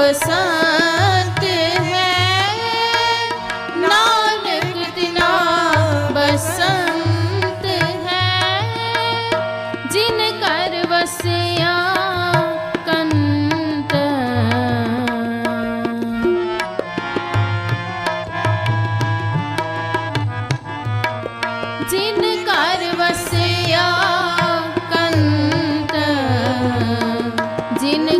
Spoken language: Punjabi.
ਸਭ ਸੰਤ ਹੈ। ਨਾਨਕ ਦਿਨਾ ਬਸੰਤ ਹੈ। ਜਿਨ ਕਰ ਵਸਿਆ ਕੰਤ। ਜਿਨ ਕਰ ਵਸਿਆ ਕੰਤ। ਜਿਨ